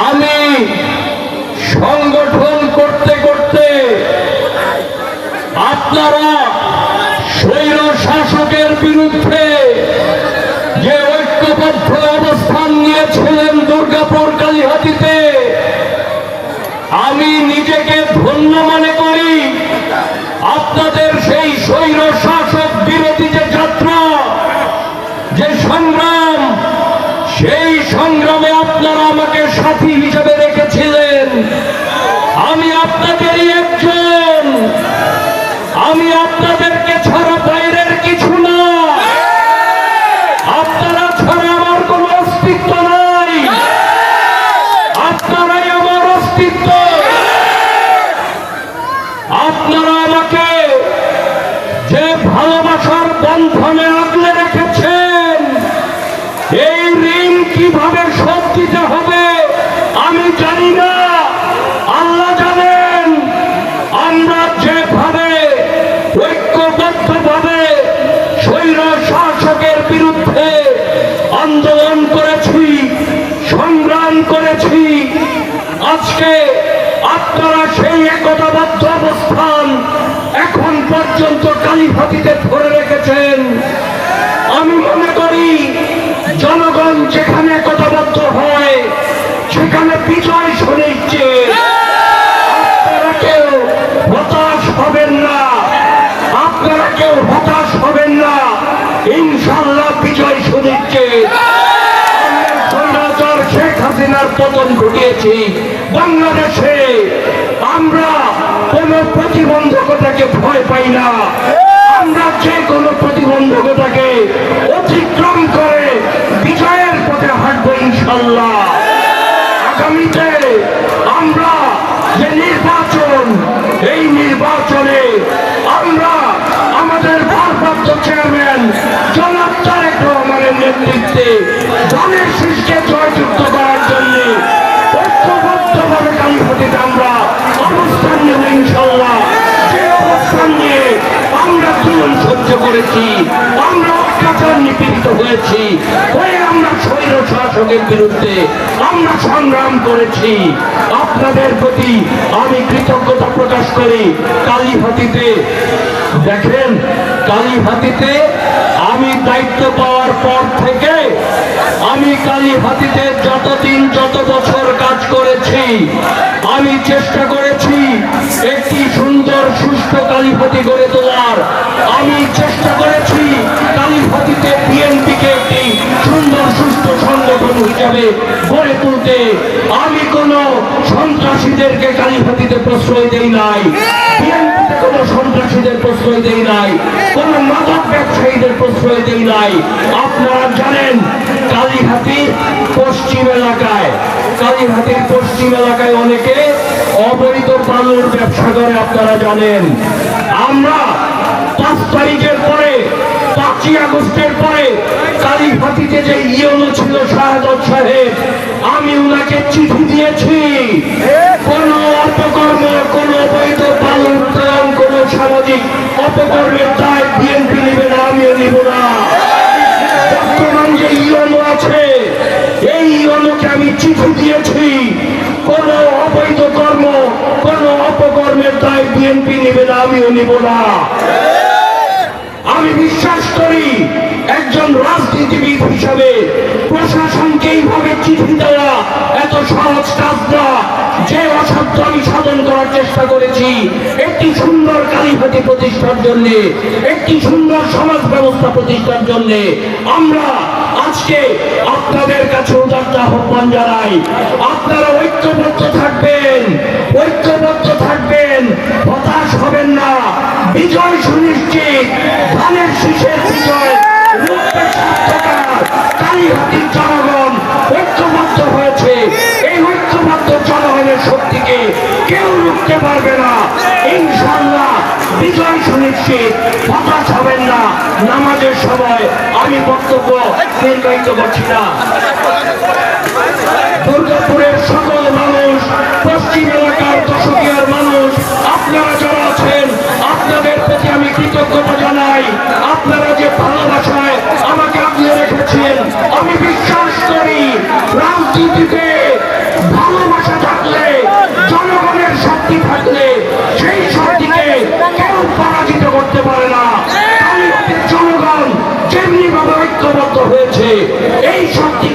আমি সংগঠন করতে করতে আপনারা স্বৈর শাসকের বিরুদ্ধে যে ঐক্যবদ্ধ অবস্থান নিয়েছিলেন দুর্গাপুর কালীহাতিতে আমি নিজেকে ধন্য মনে করি আপনাদের সেই স্বৈর শাসক বিরোধী যে যাত্রা যে সংগ্রাম সেই সংগ্রামে আপনারা আমাকে সাথী হিসেবে রেখেছিলেন। আমি আপনাদেরই একজন। আমি আপনাদেরকে ছাড়া বাইরের কিছু না। আপনারা ছাড়া আমার কোনো অস্তিত্ব নাই। আপনারাই আমার অস্তিত্ব। আপনারা আমাকে যে ভালোবাসার বন্ধনে আগলে রেখেছেন আল্লাহ জানেন, আমরা যেভাবে ঐক্যবদ্ধভাবে স্বৈর শাসকের বিরুদ্ধে আন্দোলন করেছি, সংগ্রাম করেছি, আজকে আপনারা সেই একতাবদ্ধ অবস্থান এখন পর্যন্ত কালীভাতিতে ধরে রেখেছেন। আমি মনে করি, জনগণ যেখানে একতাবদ্ধ হয় সেখানে বিজয় সুনিশ্চিত আপনারা কেউ হতাশ হবেন না আপনারা কেউ হতাশ হবেন না ইনশাল্লাহ বিজয় শেখ হাসিনার পতন ঘটিয়েছি। বাংলাদেশে আমরা কোন প্রতিবন্ধকতাকে ভয় পাই না। আমরা যে কোনো প্রতিবন্ধকতাকে অতিক্রম করে বিজয়ের পথে হাঁটবো ইনশাল্লাহ আগামীতে আমরা যে নির্বাচন, এই নির্বাচনে আমরা নেতৃত্বে দলের শীর্ষে জয়যুক্ত করার জন্য ঐক্যবদ্ধভাবে কালীপতিতে আমরা অবস্থান নেব ইনশাল্লাহ যে অবস্থান নিয়ে আমরা জীবন সহ্য করেছি, আমরা অত্যাচার নিপীড়িত হয়েছি, হয়ে আমরা স্বৈর শাসকের বিরুদ্ধে আমরা সংগ্রাম করেছি। আপনাদের প্রতি আমি কৃতজ্ঞতা প্রকাশ করি। কালীহাতিতে দেখেন, কালীহাতিতে আমি দায়িত্ব পাওয়ার পর থেকে আমি কালীহাতিতে যতদিন যত বছর কাজ করেছি, আমি চেষ্টা করেছি একটি সুন্দর, সুস্থ কালীপতি গড়ে তোলার। আমি চেষ্টা করেছি কালীপতিতে বিএনপিকে একটি সুন্দর, সুস্থ সংগঠন হিসাবে গড়ে তুলতে। আমি কোন সন্ত্রাসীদেরকে কালীপতিতে প্রশ্রয় দেই নাই। বিএনপিতে কোন সন্ত্রাসীদের প্রশ্রয় দেই নাই। কোন মাদক ব্যবসায়ীদের প্রশ্রয় দেই নাই। আপনারা জানেন, কালীহাতি পশ্চিম এলাকায়, কালীহাতির পশ্চিম এলাকায় অনেকে অবৈধ বালুর ব্যবসা করে, আপনারা জানেন। আমরা পাঁচ তারিখের পরে, পাঁচই আগস্টের পরে কালীহাতিতে যে ইয়নো ছিল শাহাদত সাহেব, আমি উনাকে চিঠি দিয়েছি। কোন অপকর্ম, কোন অবৈধ উত্তোলন কোন সামাজিক অপকর্মের দায় বিএনপি বিএনপি নেবে না, আমিও নিব না। আমি বিশ্বাস করি একজন রাজনীতিবিদ হিসাবে প্রশাসনকে এইভাবে চিঠি দেওয়া এত সহজ কাজ না। যে অসাধ্য আমি সাধন করার চেষ্টা করেছি, একটি সুন্দর কালীপতি প্রতিষ্ঠার জন্য, একটি সুন্দর সমাজ ব্যবস্থা প্রতিষ্ঠার জন্য আমরা আজকে আপনাদের কাছে উদার্ত আহ্বান জানাই। আপনারা ঐক্যবদ্ধ থাকবেন ঐক্যবদ্ধ থাকবেন। বিজয় সুনিশ্চিত। ধানের শীষের বিজয় কালীহাতির জনগণ ঐক্যবদ্ধ হয়েছে। এই ঐক্যবদ্ধ জনগণের শক্তিকে কেউ রুখতে পারবে না। ইনশাল্লাহ বিজয় সুনিশ্চিত। হতাশ হবেন না। নামাজের সময় আমি বক্তব্য নির্বাহিত করছি না। দুর্গাপুরের সকল মানুষ পশ্চিম এলাকার হয়েছে এই শক্তিকে